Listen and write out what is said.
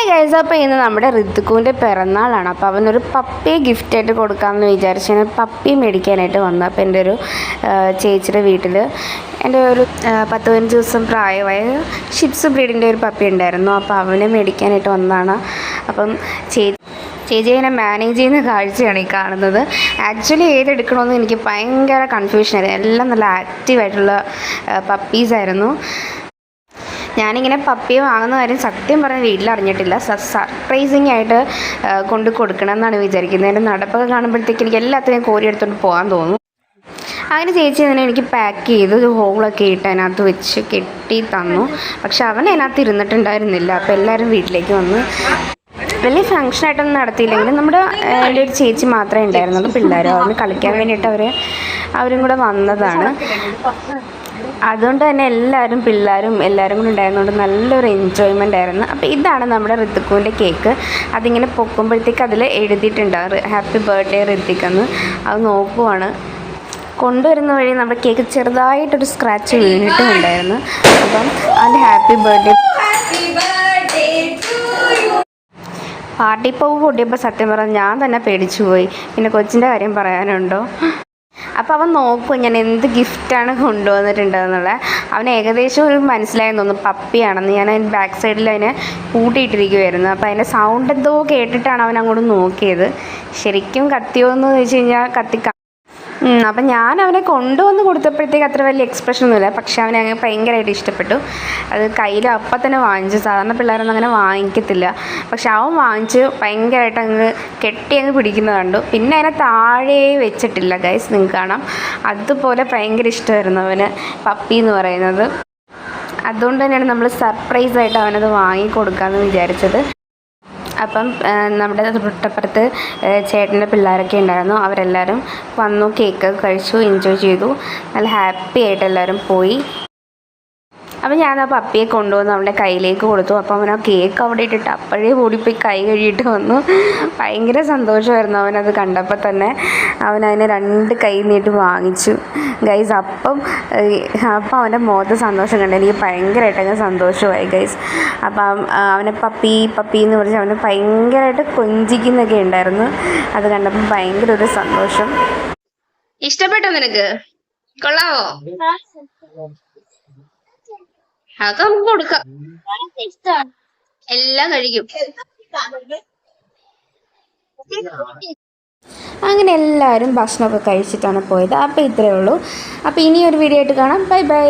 Hi guys അപ്പോൾ ഇന്ന് നമ്മുടെ ഋതുക്കുവിന്റെ പിറന്നാളാണ്. അപ്പോൾ അവനൊരു പപ്പിയെ ഗിഫ്റ്റായിട്ട് കൊടുക്കാമെന്ന് വിചാരിച്ച് ഞാൻ പപ്പി മേടിക്കാനായിട്ട് വന്നു അപ്പോൾ എന്റെ ഒരു ചേച്ചിയുടെ വീട്ടിൽ എന്റെ ഒരു പത്ത് പതിനഞ്ച് ദിവസം പ്രായമായ ഷിപ്സ് ബ്രീഡിന്റെ ഒരു പപ്പി ഉണ്ടായിരുന്നു. അപ്പോൾ അവനെ മേടിക്കാനായിട്ട് വന്നതാണ്. അപ്പം ചേച്ചി ചേച്ചി ഇങ്ങനെ മാനേജ് ചെയ്യുന്ന കാഴ്ചയാണ് ഈ കാണുന്നത്. ആക്ച്വലി ഏതെടുക്കണമെന്ന് എനിക്ക് ഭയങ്കര കൺഫ്യൂഷനായിരുന്നു എല്ലാം നല്ല ആക്റ്റീവായിട്ടുള്ള പപ്പീസായിരുന്നു ഞാനിങ്ങനെ പപ്പി വാങ്ങുന്ന കാര്യം സത്യം പറഞ്ഞ വീട്ടിൽ അറിഞ്ഞിട്ടില്ല സർപ്രൈസിങ് ആയിട്ട് കൊണ്ട് കൊടുക്കണം എന്നാണ് വിചാരിക്കുന്നത്. എന്റെ നടപ്പൊക്കെ കാണുമ്പോഴത്തേക്ക് എനിക്ക് എല്ലാത്തിനെയും കോരി എടുത്തുകൊണ്ട് പോകാൻ തോന്നും. അങ്ങനെ ചേച്ചി അതിനെ എനിക്ക് പാക്ക് ചെയ്ത് ഒരു ഹോളൊക്കെ ഇട്ട് അതിനകത്ത് വെച്ച് കെട്ടി തന്നു. പക്ഷെ അവൻ അതിനകത്ത് ഇരുന്നിട്ടുണ്ടായിരുന്നില്ല. അപ്പോൾ എല്ലാവരും വീട്ടിലേക്ക് വന്ന് വലിയ ഫങ്ഷനായിട്ടൊന്നും നടത്തിയില്ലെങ്കിലും നമ്മുടെ എന്റെ ഒരു ചേച്ചി മാത്രമേ ഉണ്ടായിരുന്നുള്ളൂ പിള്ളേരും. അവന് കളിക്കാൻ വേണ്ടിയിട്ട് അവർ അവരും കൂടെ വന്നതാണ്. അതുകൊണ്ട് തന്നെ എല്ലാവരും പിള്ളേരും എല്ലാവരും കൂടെ ഉണ്ടായിരുന്നതുകൊണ്ട് നല്ലൊരു എൻജോയ്മെന്റ് ആയിരുന്നു. അപ്പോൾ ഇതാണ് നമ്മുടെ ഋതുക്കുവിന്റെ കേക്ക് അതിങ്ങനെ പൊക്കുമ്പോഴത്തേക്ക് അതിൽ എഴുതിയിട്ടുണ്ട്. ഹാപ്പി ബർത്ത്ഡേ ഋതിക് എന്ന് അത് നോക്കുവാണ്. കൊണ്ടുവരുന്ന വഴി നമ്മുടെ കേക്ക് ചെറുതായിട്ടൊരു സ്ക്രാച്ച് വീണിട്ടും ഉണ്ടായിരുന്നു അപ്പം അതിന്റെ ഹാപ്പി ബർത്ത്ഡേ പാർട്ടി പോവ് പൊട്ടിയപ്പോൾ സത്യം പറഞ്ഞാൽ ഞാൻ തന്നെ പേടിച്ചു പോയി പിന്നെ കൊച്ചിന്റെ കാര്യം പറയാനുണ്ടോ? അപ്പോൾ അവൻ നോക്കും ഞാൻ എന്ത് ഗിഫ്റ്റാണ് കൊണ്ടുവന്നിട്ടുണ്ടെന്നുള്ളത്. അവന് ഏകദേശം ഒരു മനസ്സിലായെന്ന് തോന്നുന്നു പപ്പിയാണെന്ന്. ഞാൻ അതിന്റെ ബാക്ക് സൈഡിൽ അതിനെ കൂട്ടിയിട്ടിരിക്കുമായിരുന്നു അപ്പോൾ അതിന്റെ സൗണ്ട് എന്തോ കേട്ടിട്ടാണ് അവൻ അങ്ങോട്ട് നോക്കിയത്. ശരിക്കും കത്തിയോ എന്ന് ചോദിച്ചു കഴിഞ്ഞാൽ കത്തി അപ്പം ഞാൻ അവനെ കൊണ്ടുവന്ന് കൊടുത്തപ്പോഴത്തേക്ക് അത്ര വലിയ എക്സ്പ്രഷൻ ഒന്നുമില്ല. പക്ഷേ അവനെ അങ്ങനെ ഭയങ്കരമായിട്ട് ഇഷ്ടപ്പെട്ടു. അത് കയ്യിൽ അപ്പം തന്നെ വാങ്ങിച്ചു. സാധാരണ പിള്ളേരൊന്നും അങ്ങനെ വാങ്ങിക്കത്തില്ല. പക്ഷെ അവൻ വാങ്ങിച്ച് ഭയങ്കരമായിട്ട് അങ്ങ് കെട്ടി അങ്ങ് പിടിക്കുന്നത് കണ്ടു. പിന്നെ അതിനെ താഴെ വെച്ചിട്ടില്ല ഗൈസ് നിങ്ങൾക്ക് കാണാം. അതുപോലെ ഭയങ്കര ഇഷ്ടമായിരുന്നു അവന് പപ്പി എന്ന് പറയുന്നത്. അതുകൊണ്ട് തന്നെയാണ് നമ്മൾ സർപ്രൈസായിട്ട് അവനത് വാങ്ങിക്കൊടുക്കാമെന്ന് വിചാരിച്ചത്. അപ്പം നമ്മുടെ തൊട്ടപ്പുറത്ത് ചേട്ടന്റെ പിള്ളേരൊക്കെ ഉണ്ടായിരുന്നു. അവരെല്ലാവരും വന്നു കേക്ക് കഴിച്ചു എൻജോയ് ചെയ്തു. നല്ല ഹാപ്പി ആയിട്ട് എല്ലാവരും പോയി. അപ്പം ഞാൻ ആ പപ്പിയെ കൊണ്ടുവന്ന് അവന്റെ കയ്യിലേക്ക് കൊടുത്തു. അപ്പം അവൻ ആ കേക്ക് അവിടെ ഇട്ടിട്ട് അപ്പോഴേ ഓടിപ്പോയി കൈ കഴുകിയിട്ട് വന്നു. ഭയങ്കര സന്തോഷമായിരുന്നു അവനത് കണ്ടപ്പോൾ തന്നെ. അവൻ രണ്ട് കൈ നീട്ടി വാങ്ങിച്ചു. ഗൈസ് അപ്പം അപ്പം അവന്റെ മുഖത്ത് സന്തോഷം കണ്ട് എനിക്ക് ഭയങ്കരമായിട്ട് അങ്ങ് സന്തോഷമായി ഗൈസ് അപ്പം അവനെ പപ്പി പപ്പി എന്ന് പറഞ്ഞ് അവനെ ഭയങ്കരമായിട്ട് കൊഞ്ചിക്കുന്നൊക്കെ ഉണ്ടായിരുന്നു. അത് കണ്ടപ്പോൾ ഭയങ്കര ഒരു സന്തോഷം. ഇഷ്ടപ്പെട്ടോ നിനക്ക്? കൊള്ളാവോ? അതൊക്കെ നമുക്ക് കൊടുക്കാം. എല്ലാം കഴിക്കും. അങ്ങനെ എല്ലാവരും ഭക്ഷണമൊക്കെ കഴിച്ചിട്ടാണ് പോയത്. അപ്പോൾ ഇത്രയേ ഉള്ളൂ. അപ്പോൾ ഇനി ഒരു വീഡിയോ ആയിട്ട് കാണാം. Bye bye